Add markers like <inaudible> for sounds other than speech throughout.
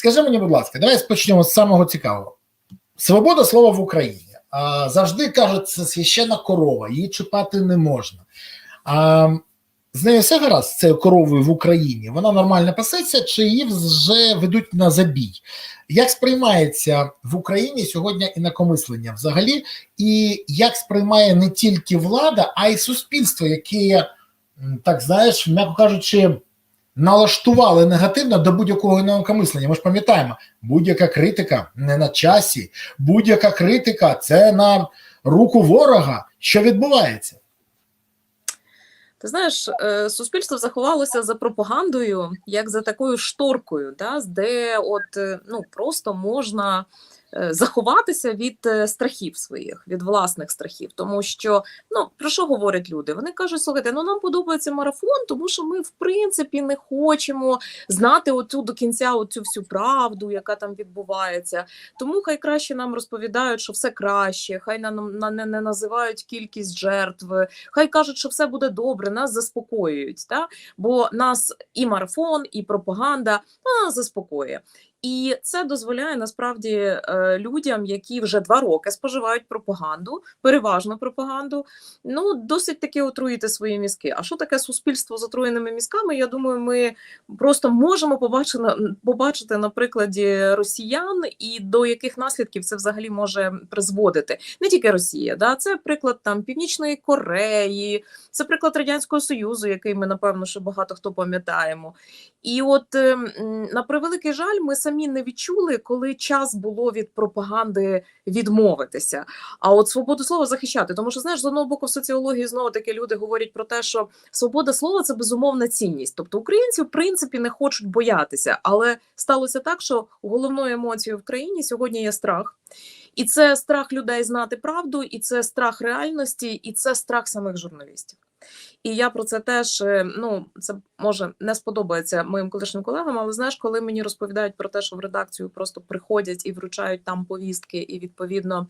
Скажи мені, будь ласка, давай почнемо з самого цікавого. Свобода слова в Україні. А, завжди кажуть, це священна корова, її чіпати не можна. А, з нею все гаразд, з цією коровою в Україні. Вона нормально пасеться, чи її вже ведуть на забій? Як сприймається в Україні сьогодні інакомислення взагалі, і як сприймає не тільки влада, а й суспільство, яке, так знаєш, м'яко кажучи, налаштували негативно до будь-якого інакомислення. Ми ж пам'ятаємо, будь-яка критика не на часі, будь-яка критика це на руку ворога. Що відбувається? Ти знаєш, е, суспільство заховалося за пропагандою, як за такою шторкою, да, де от е, ну просто можна заховатися від е, страхів своїх, від власних страхів. Тому що ну про що говорять люди? Вони кажуть, слухайте, ну нам подобається марафон, тому що ми в принципі не хочемо знати оцю до кінця оцю всю правду, яка там відбувається. Тому хай краще нам розповідають, що все краще, хай нам на не, не називають кількість жертв, хай кажуть, що все буде добре, нас заспокоюють. Та? Бо нас і марафон, і пропаганда нас заспокоює. І це дозволяє насправді е, людям, які вже два роки споживають пропаганду, переважно пропаганду, ну досить таки отруїти свої мізки. А що таке суспільство з отруєними мізками? Я думаю, ми просто можемо побачити, побачити на прикладі росіян і до яких наслідків це взагалі може призводити. Не тільки Росія, да це приклад там Північної Кореї, це приклад радянського союзу, який ми напевно ще багато хто пам'ятаємо. І от ем, на превеликий жаль, ми самі не відчули, коли час було від пропаганди відмовитися. А от свободу слова захищати, тому що знаєш, з одного боку в соціології знову таки люди говорять про те, що свобода слова це безумовна цінність. Тобто українці в принципі не хочуть боятися, але сталося так, що головною емоцією в країні сьогодні є страх. І це страх людей знати правду, і це страх реальності, і це страх самих журналістів. І я про це теж е, ну це може не сподобається моїм колишнім колегам, але знаєш, коли мені розповідають про те, що в редакцію просто приходять і вручають там повістки, і відповідно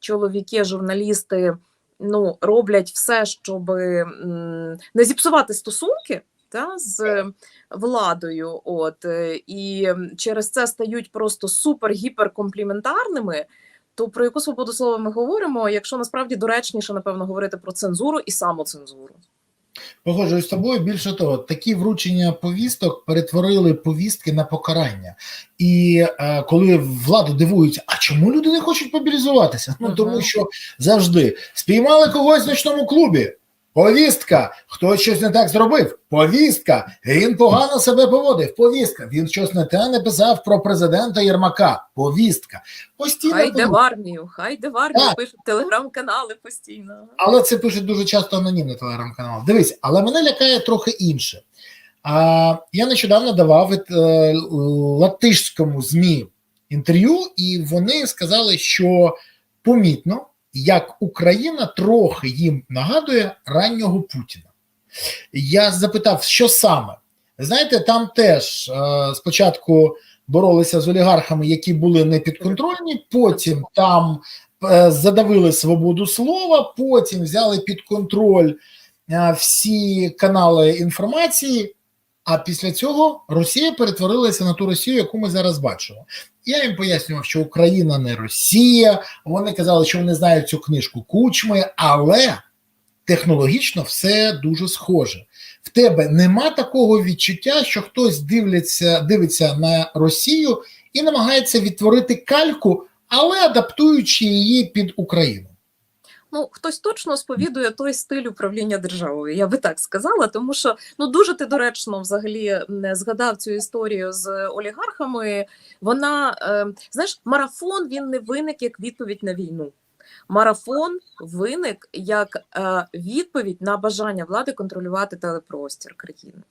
чоловіки, журналісти ну роблять все, щоб не зіпсувати стосунки. Та, з владою, от е, і через це стають просто супер гіперкомпліментарними. То про яку свободу слова ми говоримо, якщо насправді доречніше, напевно, говорити про цензуру і самоцензуру? Погоджуюсь з тобою. Більше того, такі вручення повісток перетворили повістки на покарання. І е, коли владу дивується, а чому люди не хочуть мобілізуватися? Ну тому що завжди спіймали когось в ночному клубі. Повістка, хтось щось не так зробив. Повістка, він погано себе поводив. Повістка, він щось не те написав про президента Єрмака. Повістка. Постійно Хай йде в армію, хай йде в армію, Так. пишуть телеграм-канали постійно. Але це пишуть дуже часто анонімний телеграм-канал. Дивись, але мене лякає трохи інше. А, я нещодавно давав від е, латишському ЗМІ інтерв'ю, і вони сказали, що помітно, як Україна трохи їм нагадує раннього Путіна. Я запитав, що саме? Знаєте, там теж е, спочатку боролися з олігархами, які були непідконтрольні, потім там е, задавили свободу слова, потім взяли під контроль е, всі канали інформації. А після цього Росія перетворилася на ту Росію, яку ми зараз бачимо. Я їм пояснював, що Україна не Росія. Вони казали, що вони знають цю книжку кучми, але технологічно все дуже схоже. В тебе нема такого відчуття, що хтось дивляться, дивиться на Росію і намагається відтворити кальку, але адаптуючи її під Україну. Ну, хтось точно сповідує той стиль управління державою, я би так сказала, тому що ну дуже ти доречно взагалі згадав цю історію з олігархами. Вона е, знаєш, марафон він не виник як відповідь на війну. Марафон виник як е, відповідь на бажання влади контролювати телепростір країни.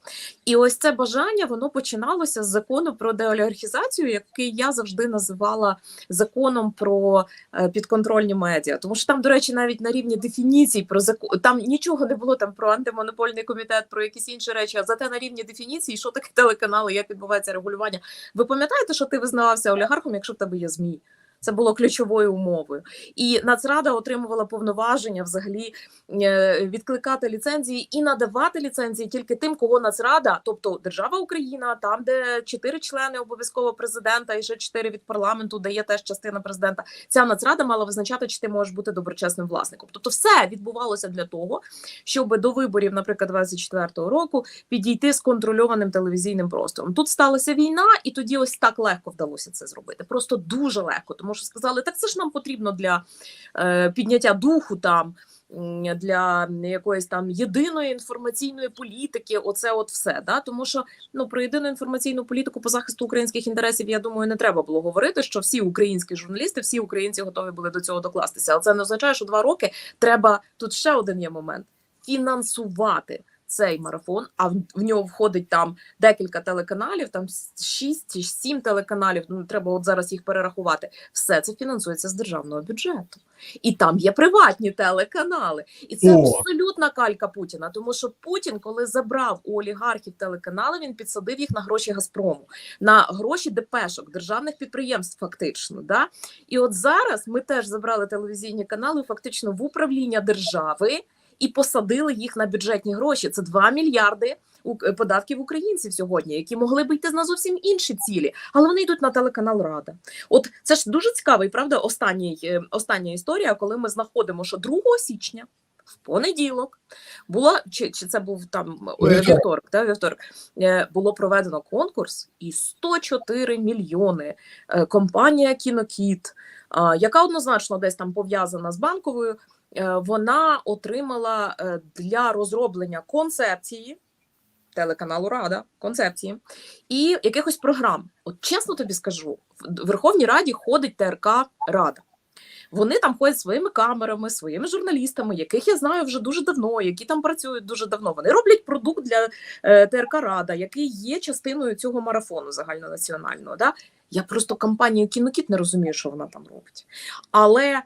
І ось це бажання воно починалося з закону про деолігархізацію, який я завжди називала законом про е, підконтрольні медіа. Тому що там, до речі, навіть на рівні дефініцій про закон там нічого не було там про антимонопольний комітет, про якісь інші речі. А зате на рівні дефініції, що таке телеканали, як відбувається регулювання. Ви пам'ятаєте, що ти визнавався олігархом, якщо в тебе є змі? Це було ключовою умовою. І Нацрада отримувала повноваження взагалі е, відкликати ліцензії і надавати ліцензії тільки тим, кого Нацрада, тобто держава Україна, там, де чотири члени обов'язково президента і ще чотири від парламенту, де є теж частина президента. Ця Нацрада мала визначати, чи ти можеш бути доброчесним власником. Тобто, все відбувалося для того, щоб до виборів, наприклад, 24-го року підійти з контрольованим телевізійним простором. Тут сталася війна, і тоді ось так легко вдалося це зробити. Просто дуже легко, тому що сказали, так це ж нам потрібно для е, підняття духу там. Для якоїсь там єдиної інформаційної політики, оце от все. Да? Тому що ну про єдину інформаційну політику по захисту українських інтересів, я думаю, не треба було говорити, що всі українські журналісти, всі українці готові були до цього докластися. Але це не означає, що два роки треба тут ще один є момент фінансувати цей марафон. А в, в нього входить там декілька телеканалів, там шість чи сім телеканалів. Ну треба от зараз їх перерахувати. Все це фінансується з державного бюджету, і там є приватні телеканали, і це О. абсолютна калька Путіна. Тому що Путін, коли забрав у олігархів телеканали, він підсадив їх на гроші Газпрому, на гроші депешок, державних підприємств, фактично. Да? І от зараз ми теж забрали телевізійні канали фактично в управління держави і посадили їх на бюджетні гроші. Це 2 мільярди е, податків українців сьогодні, які могли б йти на зовсім інші цілі, але вони йдуть на телеканал Рада. От це ж дуже цікавий, правда, останній, е, остання історія, коли ми знаходимо, що 2 січня. В понеділок була чи, чи це був там е, Вівторок. та, вівторок було проведено конкурс, і 104 мільйони компанія Кінокіт, яка однозначно десь там пов'язана з банковою, вона отримала е, для розроблення концепції телеканалу Рада, концепції і якихось програм. От чесно тобі скажу, в Верховній Раді ходить ТРК Рада. Вони там ходять своїми камерами, своїми журналістами, яких я знаю вже дуже давно, які там працюють дуже давно. Вони роблять продукт для е, ТРК Рада, який є частиною цього марафону загальнонаціонального. Да? Я просто компанію Кінокіт не розумію, що вона там робить. Але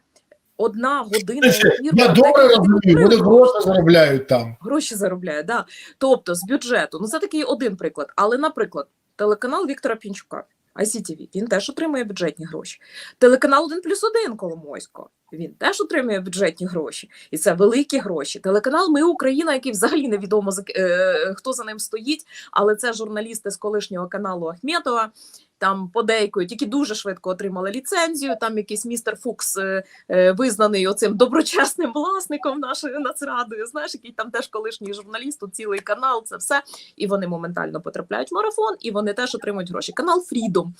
одна година ефіру Я добре розумію, вони гроші заробляють там. гроші заробляють, да. Тобто з бюджету. Ну це такий один приклад. Але, наприклад, телеканал Віктора Пінчука, ICTV, він теж отримує бюджетні гроші. Телеканал 1 плюс 1 Коломойського. Він теж отримує бюджетні гроші, і це великі гроші. Телеканал Ми Україна, який взагалі невідомо е, хто за ним стоїть, але це журналісти з колишнього каналу Ахметова. Там подейкують, які дуже швидко отримали ліцензію. Там якийсь містер Фукс е, е, визнаний оцим доброчесним власником нашої нацрадою. Знаєш, який там теж колишній журналіст, цілий канал, це все. І вони моментально потрапляють в марафон, і вони теж отримують гроші. Канал Фрідом,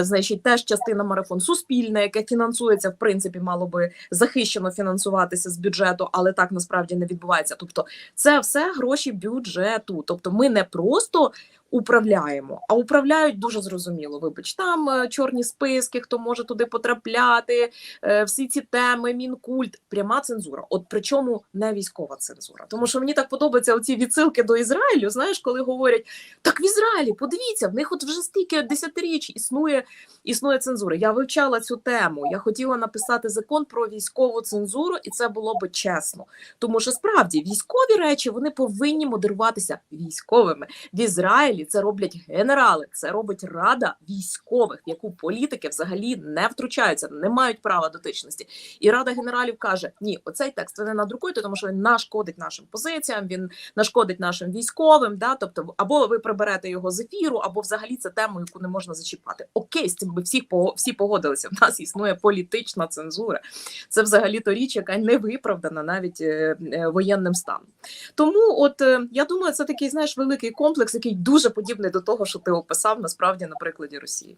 значить, теж частина марафон суспільне, яке фінансується, в принципі, мало би захищено фінансуватися з бюджету, але так насправді не відбувається. Тобто, це все гроші бюджету. Тобто, ми не просто управляємо, а управляють дуже зрозуміло. Вибач, там е, чорні списки, хто може туди потрапляти, е, всі ці теми, мінкульт, пряма цензура. От причому не військова цензура. Тому що мені так подобаються оці відсилки до Ізраїлю. Знаєш, коли говорять, так в Ізраїлі, подивіться, в них от вже стільки десятиріч існує, існує цензура. Я вивчала цю тему. Я хотіла написати закон про військову цензуру, і це було би чесно. Тому що справді військові речі вони повинні модеруватися військовими. В Ізраїлі це роблять генерали, це робить рада військових, в яку політики взагалі не втручаються, не мають права дотичності. І рада генералів каже: ні, оцей текст ви не надрукуйте, тому що він нашкодить нашим позиціям, він нашкодить нашим військовим. Да? Тобто, або ви приберете його з ефіру, або взагалі це тему, яку не можна зачіпати. Окей, з цим би всіх всі погодилися. В нас існує політична цензура. Це взагалі то річ, яка не виправдана навіть е, е, воєнним станом. Тому, от е, я думаю, це такий знаєш великий комплекс, який дуже подібний до того, що ти описав насправді на прикладі Росії.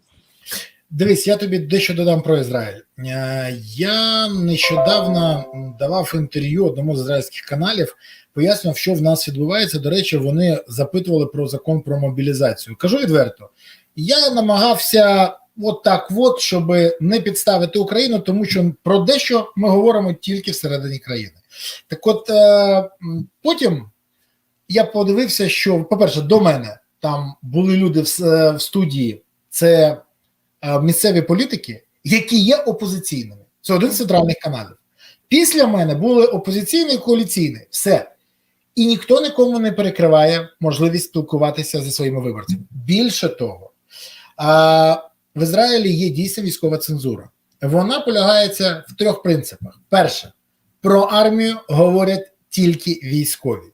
Дивись, я тобі дещо додам про Ізраїль. Е, Я нещодавно давав інтерв'ю одному з ізраїльських каналів, пояснював, що в нас відбувається. До речі, вони запитували про закон про мобілізацію. Кажу відверто, я намагався от так, от, щоб не підставити Україну, тому що про дещо ми говоримо тільки всередині країни. Так, от е, потім я подивився, що, по-перше, до мене там були люди в, в студії. Це е, місцеві політики, які є опозиційними. Це один з центральних каналів. Після мене були опозиційний і коаліційний. Все. І ніхто нікому не перекриває можливість спілкуватися зі своїми виборцями. Більше того, а, в Ізраїлі є дійсно військова цензура. вона полягається в трьох принципах: перше, про армію говорять тільки військові.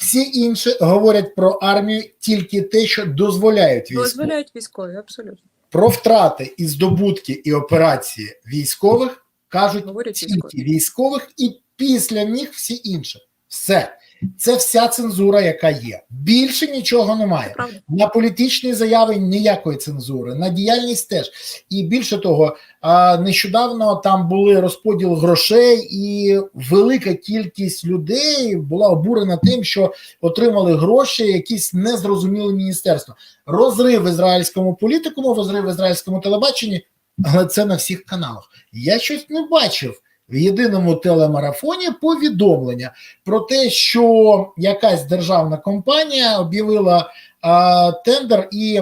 Всі інші говорять про армію тільки те, що дозволяють військові. Дозволяють військові, абсолютно. Про втрати і здобутки і операції військових кажуть Говорять тільки військові. військових, і після них всі інші. Все. Це вся цензура, яка є. Більше нічого немає. На політичні заяви ніякої цензури, на діяльність теж. І більше того, нещодавно там були розподіл грошей, і велика кількість людей була обурена тим, що отримали гроші якісь незрозумілі міністерства. Розрив в ізраїльському політикуму, розрив в ізраїльському телебаченні, але це на всіх каналах. Я щось не бачив. В єдиному телемарафоні повідомлення про те, що якась державна компанія об'явила а, тендер і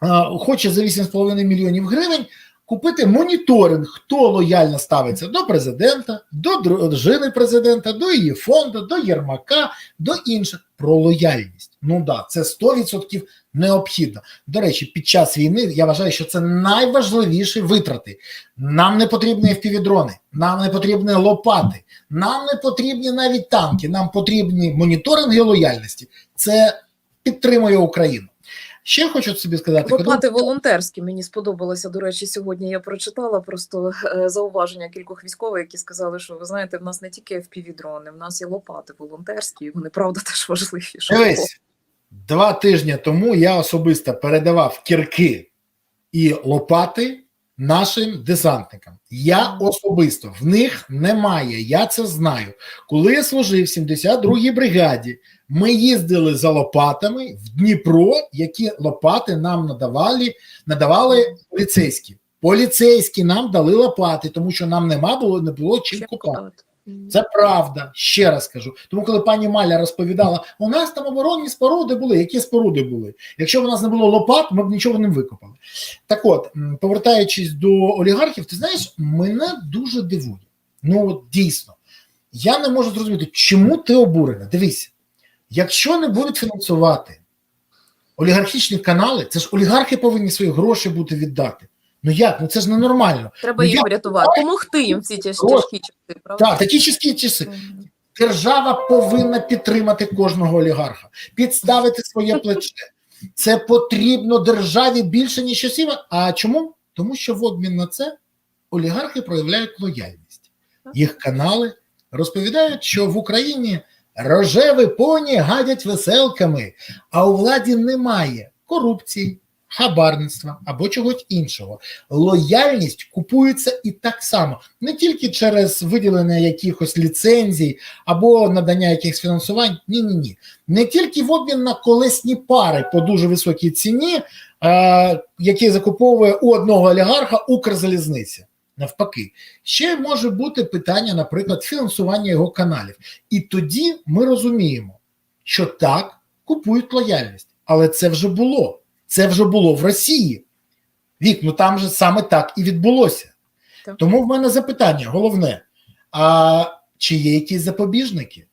а, хоче за 8,5 мільйонів гривень купити моніторинг, хто лояльно ставиться до президента, до дружини президента, до її фонду, до Єрмака, до інших про лояльність. Ну да, це 100% необхідно. До речі, під час війни я вважаю, що це найважливіші витрати. Нам не потрібні впівдрони, нам не потрібні лопати, нам не потрібні навіть танки, нам потрібні моніторинги лояльності. Це підтримує Україну. Ще хочу собі сказати, Лопати волонтерські мені сподобалося. До речі, сьогодні я прочитала просто е, зауваження кількох військових, які сказали, що ви знаєте, в нас не тільки FPV-дрони, в нас є лопати волонтерські, і вони правда <laughs> теж важливі. Дивись, два тижні тому я особисто передавав кірки і лопати нашим десантникам. Я особисто в них немає. Я це знаю. Коли я служив в 72-й бригаді, ми їздили за лопатами в Дніпро, які лопати нам надавали, надавали поліцейські. Поліцейські нам дали лопати, тому що нам нема було не було чим купати. Це правда, ще раз кажу. Тому, коли пані Маля розповідала, у нас там оборонні споруди були. Які споруди були? Якщо у нас не було лопат, ми б нічого не викопали. Так от, повертаючись до олігархів, ти знаєш, мене дуже дивує. Ну, от дійсно, я не можу зрозуміти, чому ти обурена. Дивись, якщо не будуть фінансувати олігархічні канали, це ж олігархи повинні свої гроші бути віддати. Ну як? Ну це ж ненормально. Треба Ну, їм врятувати, допомогти їм в ці тяж- Ось. тяжкі часи, правда? Так, такі часі часи. Держава повинна підтримати кожного олігарха, підставити своє плече. Це потрібно державі більше ніж часів. А чому? Тому що в обмін на це олігархи проявляють лояльність. Їх канали розповідають, що в Україні рожеві поні гадять веселками, а у владі немає корупції, хабарництва або чогось іншого. Лояльність купується і так само, не тільки через виділення якихось ліцензій або надання якихось фінансувань. Ні, ні, ні. Не тільки в обмін на колесні пари по дуже високій ціні, е, які закуповує у одного олігарха Укрзалізниця. Навпаки, ще може бути питання, наприклад, фінансування його каналів. І тоді ми розуміємо, що так купують лояльність, але це вже було. Це вже було в Росії. Вік, ну там же саме так і відбулося. Так. Тому в мене запитання головне: а чи є якісь запобіжники?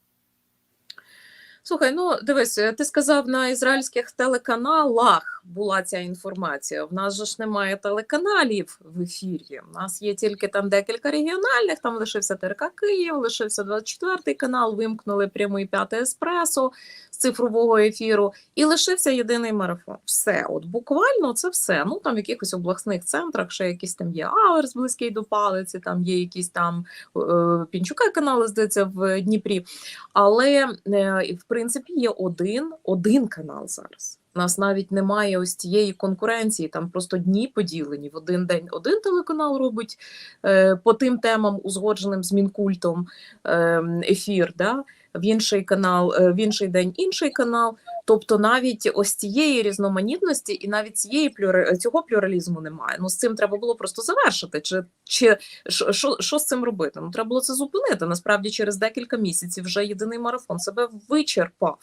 Слухай, ну дивись, ти сказав на ізраїльських телеканалах була ця інформація. В нас же ж немає телеканалів в ефірі. У нас є тільки там декілька регіональних. Там лишився ТРК Київ, лишився 24 канал. Вимкнули прямий п'ятий еспресо з цифрового ефіру, і лишився єдиний марафон. Все, от буквально це все. Ну там в якихось обласних центрах ще якісь там є Аверс близький до палиці, там є якісь там е, Пінчука канали, здається, в Дніпрі. Але е, в принципі є один, один канал зараз. Нас навіть немає ось цієї конкуренції. Там просто дні поділені. В один день один телеканал робить е, по тим темам, узгодженим з мінкультом е, ефір. Да? В інший канал, е, в інший день інший канал. Тобто навіть ось цієї різноманітності і навіть цієї плюра... цього плюралізму немає. Ну з цим треба було просто завершити. Чи, чи що, що з цим робити? Ну треба було це зупинити. Насправді через декілька місяців вже єдиний марафон себе вичерпав.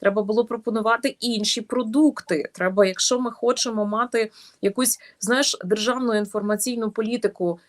Треба було пропонувати інші продукти. Треба, якщо ми хочемо мати якусь знаєш державну інформаційну політику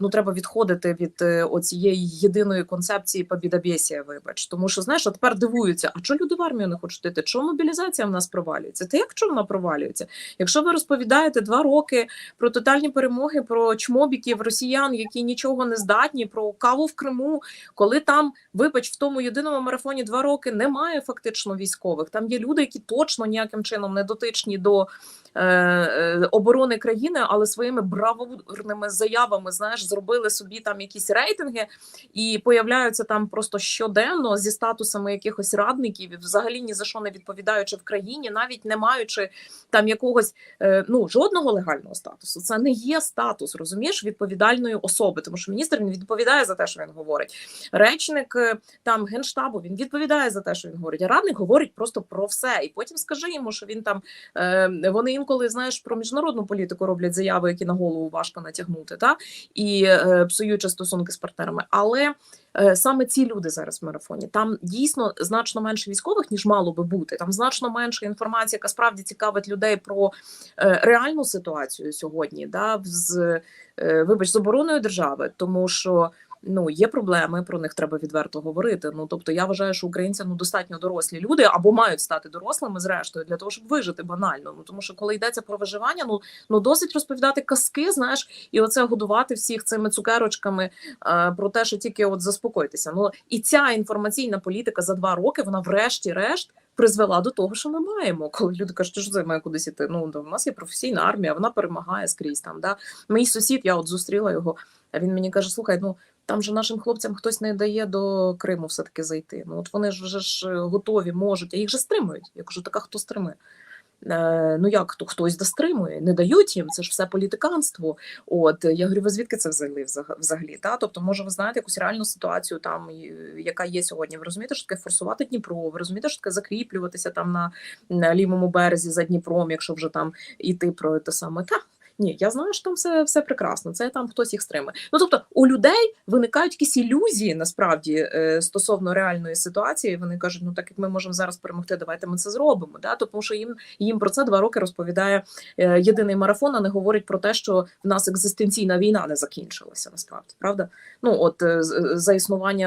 ну треба відходити від е, оцієї єдиної концепції побідобєсія, вибач. Тому що знаєш, а тепер дивуються, а чого люди в армію не хочуть йти? Чому мобілізація в нас провалюється? Та як чому вона провалюється? Якщо ви розповідаєте два роки про тотальні перемоги, про чмобіків росіян, які нічого не здатні, про каву в Криму, коли там, вибач, в тому єдиному марафоні два роки немає фактично військових. Там є люди, які точно ніяким чином не дотичні до е, е, оборони країни, але своїми бравурними заявами, знаєш, зробили собі там якісь рейтинги і появляються там просто щоденно зі статусами якихось радників, взагалі ні за що не відповідаючи в країні, навіть не маючи там якогось е, ну жодного легального статусу. Це не є статус, розумієш, відповідальної особи, тому що міністр не відповідає за те, що він говорить. Речник е, там генштабу він відповідає за те, що він говорить. А радник говорить просто про все. І потім скажи йому, що він там е, вони інколи знаєш про міжнародну політику роблять заяви, які на голову важко натягнути, та і е, псуючи стосунки з партнерами. Але е, саме ці люди зараз в марафоні там дійсно значно менше військових, ніж мало би бути. Там значно менше інформації, яка справді цікавить людей про е, реальну ситуацію сьогодні, да, з вибач з обороною держави, тому що. Ну, є проблеми, про них треба відверто говорити. Ну тобто, я вважаю, що українці ну достатньо дорослі люди або мають стати дорослими, зрештою, для того, щоб вижити банально. Ну тому що коли йдеться про виживання, ну ну досить розповідати казки, знаєш, і оце годувати всіх цими цукерочками е, про те, що тільки от заспокойтеся. Ну і ця інформаційна політика за два роки, вона, врешті-решт, призвела до того, що ми маємо. Коли люди кажуть, що це має кудись іти. Ну у нас є професійна армія, вона перемагає скрізь там. Да? Мій сусід, я от зустріла його. Він мені каже: слухай, ну. Там же нашим хлопцям хтось не дає до Криму все-таки зайти. Ну от вони ж вже ж готові, можуть, а їх же стримують. Я кажу, така хто стримує? Е, ну як хто хтось достримує, не дають їм, це ж все політиканство. От я говорю, ви звідки це взяли взагалі? Та? Тобто, може, ви знаєте якусь реальну ситуацію, там яка є сьогодні. Ви розумієте, що таке форсувати Дніпро, ви розумієте, що таке закріплюватися там на, на лівому березі за Дніпром, якщо вже там іти про те саме. Та ні, я знаю, що там все все прекрасно. Це там хтось їх стримує. Ну тобто у людей виникають якісь ілюзії насправді е, стосовно реальної ситуації. Вони кажуть, ну так як ми можемо зараз перемогти, давайте ми це зробимо. Да? Тому що їм їм про це два роки розповідає е, єдиний марафон, а не говорить про те, що в нас екзистенційна війна не закінчилася. Насправді правда. Ну от е, за існування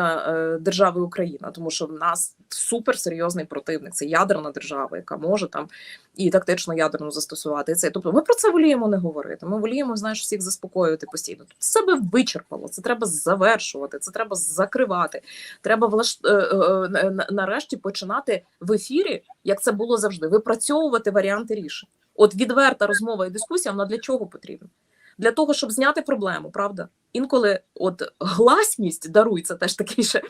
держави Україна, тому що в нас суперсерйозний противник. Це ядерна держава, яка може там і тактично ядерну застосувати це. Тобто, ми про це воліємо не говорити. Ми воліємо, знаєш, всіх заспокоювати постійно. Тут себе вичерпало. Це треба завершувати, це треба закривати. Треба влаш... Е, нарешті починати в ефірі, як це було завжди, випрацьовувати варіанти рішень. От відверта розмова і дискусія вона для чого потрібна? Для того, щоб зняти проблему, правда? Інколи от гласність дарується теж такий ще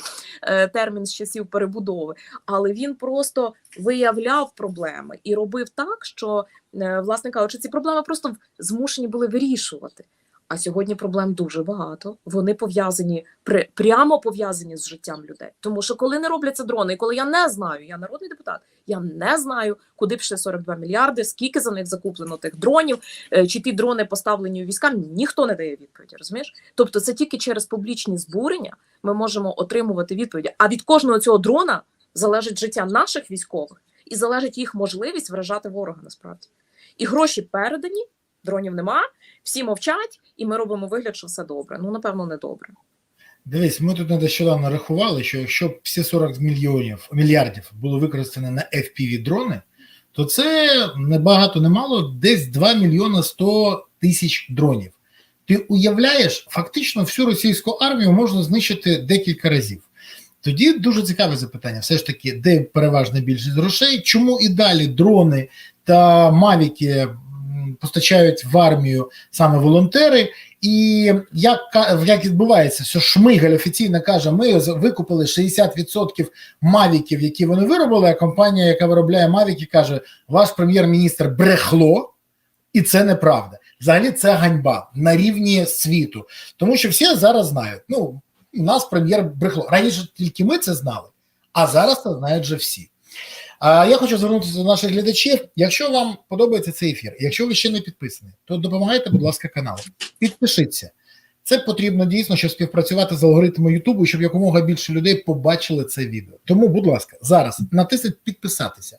е, термін з часів перебудови, але він просто виявляв проблеми і робив так, що, е, власне кажучи, ці проблеми просто змушені були вирішувати. А сьогодні проблем дуже багато. Вони пов'язані прямо пов'язані з життям людей. Тому що коли не робляться дрони, коли я не знаю, я народний депутат, я не знаю, куди пішли 42 мільярди, скільки за них закуплено тих дронів, е, чи ті дрони поставлені у військам, ніхто не дає відповіді. Розумієш? Тобто, це тільки через публічні збурення ми можемо отримувати відповіді. А від кожного цього дрона залежить життя наших військових і залежить їх можливість вражати ворога насправді. І гроші передані, дронів нема, всі мовчать, і ми робимо вигляд, що все добре. Ну напевно, не добре. Дивись, ми тут нещодавно рахували, що якщо б всі 40 мільйонів мільярдів було використано на fpv дрони, то це не багато, не мало, десь 2 мільйона 100 тисяч дронів. Ти уявляєш, фактично всю російську армію можна знищити декілька разів. Тоді дуже цікаве запитання: все ж таки, де переважна більшість грошей, чому і далі дрони та мавіки постачають в армію саме волонтери, і як як відбувається, що Шмигаль офіційно каже: ми викупили 60% мавіків, які вони виробили. А компанія, яка виробляє мавіки, каже: ваш прем'єр-міністр брехло, і це неправда. Взагалі, це ганьба на рівні світу, тому що всі зараз знають. Ну у нас прем'єр брехло. Раніше тільки ми це знали, а зараз це знають вже всі. А я хочу звернутися до наших глядачів. Якщо вам подобається цей ефір, якщо ви ще не підписані, то допомагайте, будь ласка, каналу. Підпишіться. Це потрібно дійсно, щоб співпрацювати з алгоритмом Ютубу, щоб якомога більше людей побачили це відео. Тому, будь ласка, зараз натисніть підписатися.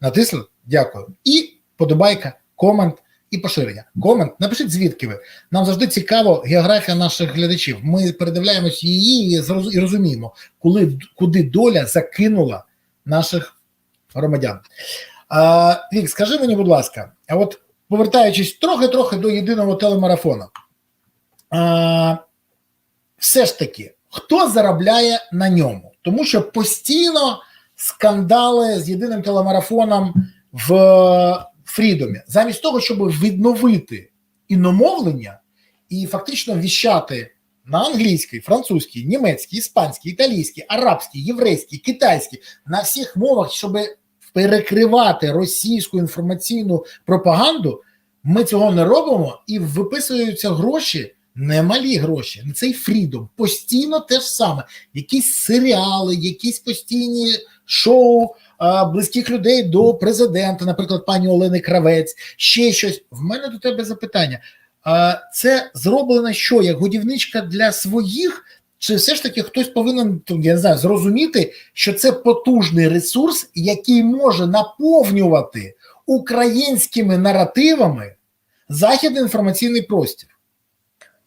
Натисли? Дякую. І подобайка, комент, і поширення. Комент, напишіть, звідки ви. Нам завжди цікаво географія наших глядачів. Ми передивляємось її і розуміємо, коли, куди доля закинула наших громадян. А, Вік, скажи мені, будь ласка, а от повертаючись трохи-трохи до єдиного телемарафону, а, все ж таки, хто заробляє на ньому? Тому що постійно скандали з єдиним телемарафоном в Фрідомі, замість того, щоб відновити іномовлення і фактично віщати на англійській, французькій, німецькій, іспанській, італійській, арабській, єврейській, китайській, на всіх мовах, щоб перекривати російську інформаційну пропаганду, ми цього не робимо і виписуються гроші, немалі гроші. на Цей фрідом постійно те ж саме. Якісь серіали, якісь постійні шоу а, близьких людей до президента, наприклад, пані Олени Кравець, ще щось. В мене до тебе запитання. А, це зроблено що, як годівничка для своїх? Чи все ж таки хтось повинен я не знаю, зрозуміти, що це потужний ресурс, який може наповнювати українськими наративами західний інформаційний простір?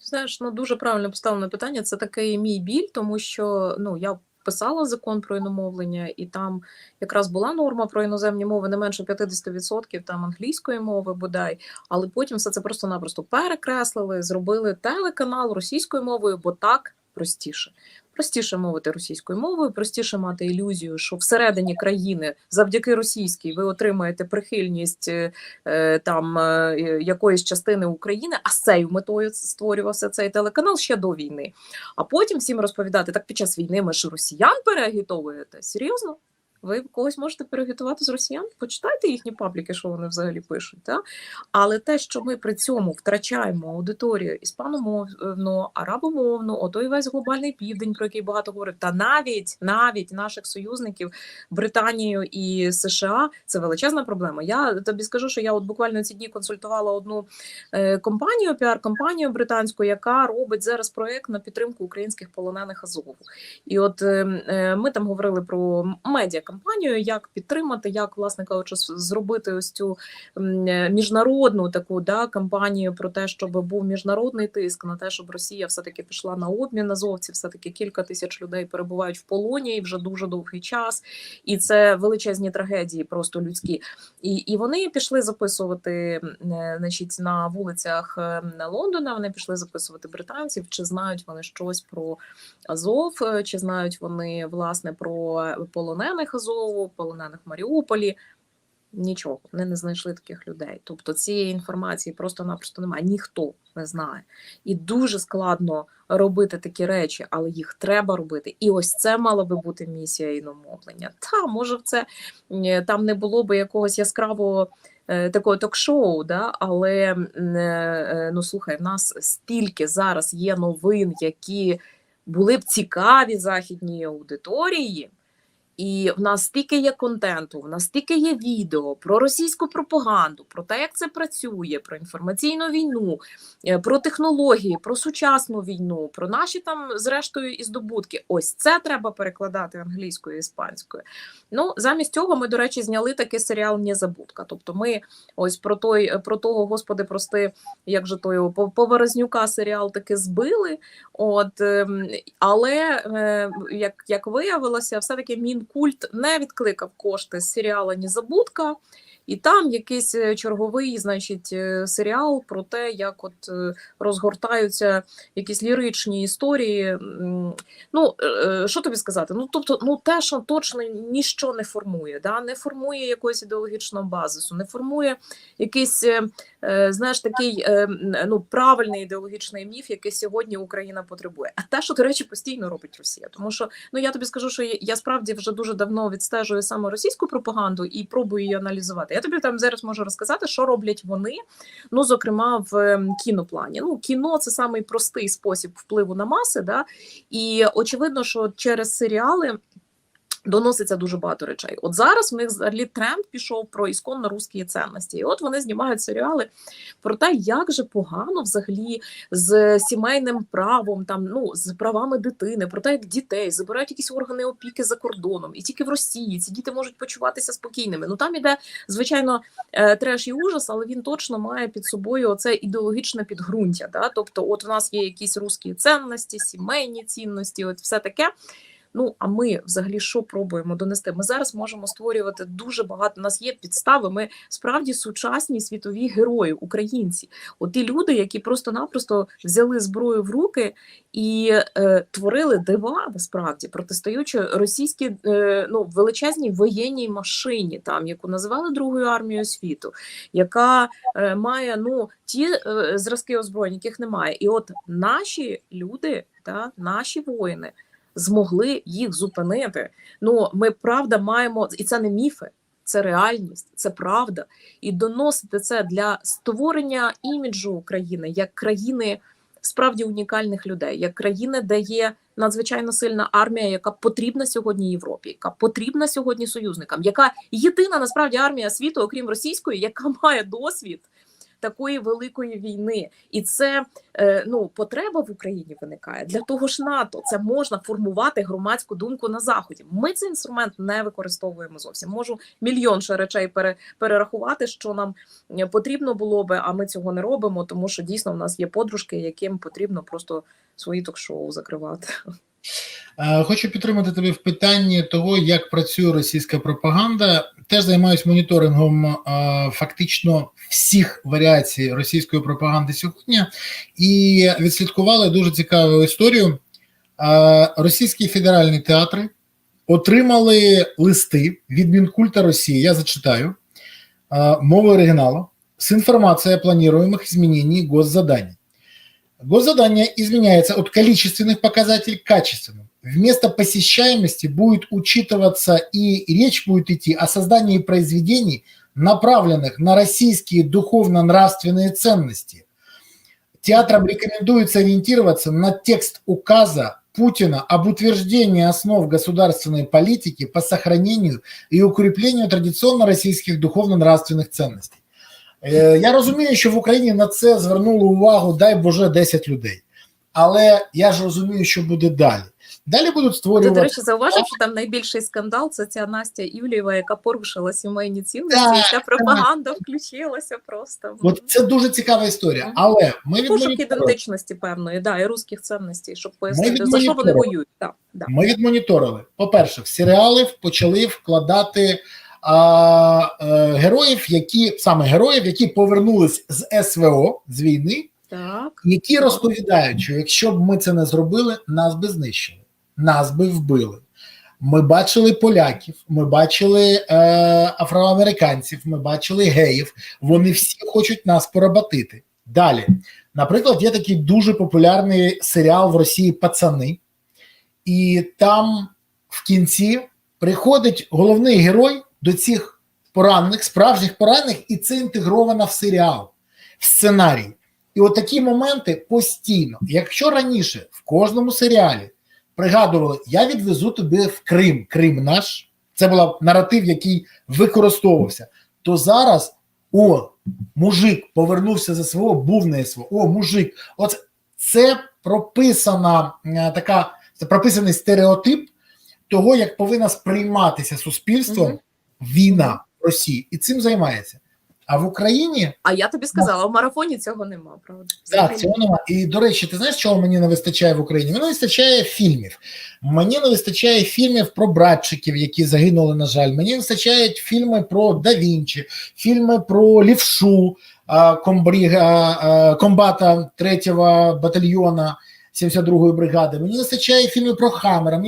Знаєш, ну дуже правильно поставлене питання. Це такий мій біль, тому що ну я писала закон про іномовлення, і там якраз була норма про іноземні мови не менше 50% там англійської мови, бодай, але потім все це просто-напросто перекреслили, зробили телеканал російською мовою, бо так простіше. Простіше мовити російською мовою, простіше мати ілюзію, що всередині країни завдяки російській ви отримаєте прихильність е, е, там е, якоїсь частини України, а з метою створювався цей телеканал ще до війни. А потім всім розповідати, так під час війни ми ж росіян переагітовуєте. Серйозно? Ви когось можете переагітувати з росіян? Почитайте їхні пабліки, що вони взагалі пишуть. Та? Але те, що ми при цьому втрачаємо аудиторію іспаномовну, арабомовну, отой весь глобальний південь, про який багато говорить, та навіть навіть наших союзників Британію і США це величезна проблема. Я тобі скажу, що я от буквально ці дні консультувала одну е, компанію, піар-компанію британську, яка робить зараз проект на підтримку українських полонених Азову. І от е, е, ми там говорили про медіа кампанію, як підтримати, як власне кажучи, зробити ось цю міжнародну таку да кампанію про те, щоб був міжнародний тиск на те, щоб Росія все таки пішла на обмін азовців. Все таки кілька тисяч людей перебувають в полоні вже дуже довгий час, і це величезні трагедії, просто людські. І і вони пішли записувати, значить, на вулицях Лондона. Вони пішли записувати британців, чи знають вони щось про Азов, чи знають вони власне про полонених Азову, полонених в Маріуполі. Нічого, вони не знайшли таких людей. Тобто цієї інформації просто-напросто немає. Ніхто не знає. І дуже складно робити такі речі, але їх треба робити. І ось це мала би бути місія іномовлення. Та може це там не було би якогось яскравого е, такого ток-шоу, да? але е, ну слухай, в нас стільки зараз є новин, які були б цікаві західній аудиторії. І в нас стільки є контенту, в нас стільки є відео про російську пропаганду, про те, як це працює, про інформаційну війну, е, про технології, про сучасну війну, про наші там, зрештою, і здобутки. Ось це треба перекладати англійською і іспанською. Ну, замість цього ми, до речі, зняли такий серіал Незабудка. Тобто, ми ось про той, про того, господи, прости, як же той Поворознюка серіал таки збили. От, ем, Але е, як, як виявилося, все-таки мін. Культ не відкликав кошти з серіалу Незабудка, і там якийсь е, черговий, значить, е, серіал про те, як от е, розгортаються якісь ліричні історії. Ну що тобі сказати? Ну тобто, ну те, що точно ніщо не формує, да? не формує якогось ідеологічного базису, не формує якийсь, знаєш, такий ну правильний ідеологічний міф, який сьогодні Україна потребує. А те, що до речі, постійно робить Росія, тому що ну я тобі скажу, що я справді вже дуже давно відстежую саме російську пропаганду і пробую її аналізувати. Я тобі там зараз можу розказати, що роблять вони. Ну, зокрема, в ем, кіноплані. Ну, кіно це самий простий спосіб впливу на маси, да? і очевидно, що через серіали. Доноситься дуже багато речей. От зараз в них взагалі тренд пішов про ісконно русські цінності. І от вони знімають серіали про те, як же погано взагалі з сімейним правом, там ну з правами дитини, про те, як дітей забирають якісь органи опіки за кордоном, і тільки в Росії ці діти можуть почуватися спокійними. Ну там іде звичайно е, треш і ужас, але він точно має під собою оце ідеологічне підґрунтя. Да? Тобто, от в нас є якісь русські цінності, сімейні цінності, от все таке. Ну а ми взагалі що пробуємо донести? Ми зараз можемо створювати дуже багато. У нас є підстави. Ми справді сучасні світові герої, українці. От ті люди, які просто-напросто взяли зброю в руки і е, творили дива, насправді протистоючи російській е, ну величезній воєнній машині, там яку називали Другою армією світу, яка е, має ну ті е, зразки озброєнь, яких немає. І от наші люди, та наші воїни змогли їх зупинити. Ну, ми правда маємо, і це не міфи, це реальність, це правда. І доносити це для створення іміджу України як країни справді унікальних людей, як країни, де є надзвичайно сильна армія, яка потрібна сьогодні Європі, яка потрібна сьогодні союзникам, яка єдина насправді армія світу, окрім російської, яка має досвід. Такої великої війни, і це е, ну потреба в Україні виникає для того ж НАТО. Це можна формувати громадську думку на заході. Ми цей інструмент не використовуємо зовсім. Можу мільйон ще речей пере, перерахувати, що нам е, потрібно було би, а ми цього не робимо, тому що дійсно в нас є подружки, яким потрібно просто свої ток-шоу закривати. Е, Хочу підтримати тебе в питанні того, як працює російська пропаганда. Теж займаюся моніторингом е, фактично всіх варіацій російської пропаганди сьогодні, і відслідкували дуже цікаву історію. Е, Російські федеральні театри отримали листи від Мінкульта Росії. Я зачитаю мовою оригіналу з інформацією о планируемых изменений госзаданий. Госзадание изменяется от количественных показателей к качественным. Вместо посещаемости будет учитываться и речь будет идти о создании произведений, направленных на российские духовно-нравственные ценности. Театрам рекомендуется ориентироваться на текст указа Путина об утверждении основ государственной политики по сохранению и укреплению традиционно российских духовно-нравственных ценностей. Е, Я розумію, що в Україні на це звернули увагу, дай Боже, 10 людей. Але я ж розумію, що буде далі. Далі будуть Ти, до речі, зауважив, що там найбільший скандал це ця Настя Івлієва, яка порушила сімейні цінності. І Вся пропаганда включилася просто. От це дуже цікава історія. Але ми Пошук ідентичності певної, да, і русських цінностей, щоб пояснити, за що вони воюють. Да, да. ми відмоніторили. По-перше, в серіали почали вкладати а, е, героїв, які саме героїв, які повернулись з СВО з війни, Так. які розповідають, що якщо б ми це не зробили, нас би знищили, нас би вбили. Ми бачили поляків, ми бачили е, афроамериканців, ми бачили геїв. Вони всі хочуть нас поработити. Далі, наприклад, є такий дуже популярний серіал в Росії Пацани, і там в кінці приходить головний герой до цих поранених, справжніх поранених, і це інтегровано в серіал, в сценарій. І от такі моменти постійно. Якщо раніше в кожному серіалі пригадували, я відвезу тебе в Крим, Крим наш, це був наратив, який використовувався, то зараз о, мужик повернувся за свого, був на СВО, о, мужик. От це прописана така, це прописаний стереотип того, як повинна сприйматися суспільством. Війна в Росії, і цим займається. А в Україні А я тобі сказала, в марафоні цього нема, правда? так, цього немає. І до речі, ти знаєш, чого мені не вистачає в Україні? Мені не вистачає фільмів. Мені не вистачає фільмів про братчиків, які загинули, на жаль. Мені не вистачають фільми про Да Вінчі, фільми про лівшу комбріга, комбата 3-го батальйона 72-ї бригади. Мені не вистачає фільмів про Хаммера.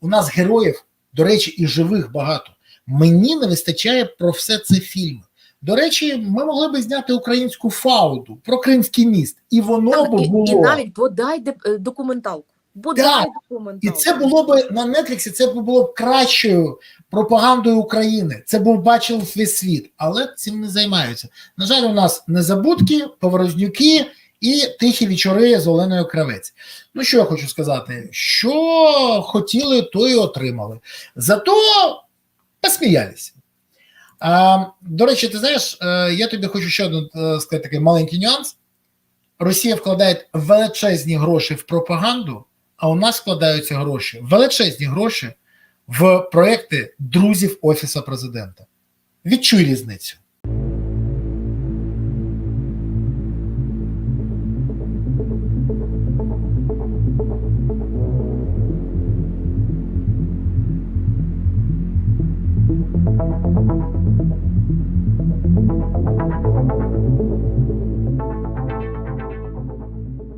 У нас героїв, до речі, і живих багато. Мені не вистачає про все це фільми. До речі, ми могли би зняти українську фауду про Кримський міст, і воно Так, би і, було. і навіть бодай е, документалку. Бодай Так, документалку. І це було б на Нетфліксі, це було б кращою пропагандою України. Це був бачив весь світ, але цим не займаються. На жаль, у нас незабудки, поворознюки і тихі вечори з Оленою Кравець. Ну, що я хочу сказати? Що хотіли, то і отримали. Зато посміялися. А, до речі, ти знаєш, е, я тобі хочу ще один е, сказати такий маленький нюанс. Росія вкладає величезні гроші в пропаганду, а у нас вкладаються гроші, величезні гроші в проекти друзів Офісу президента. Відчуй різницю.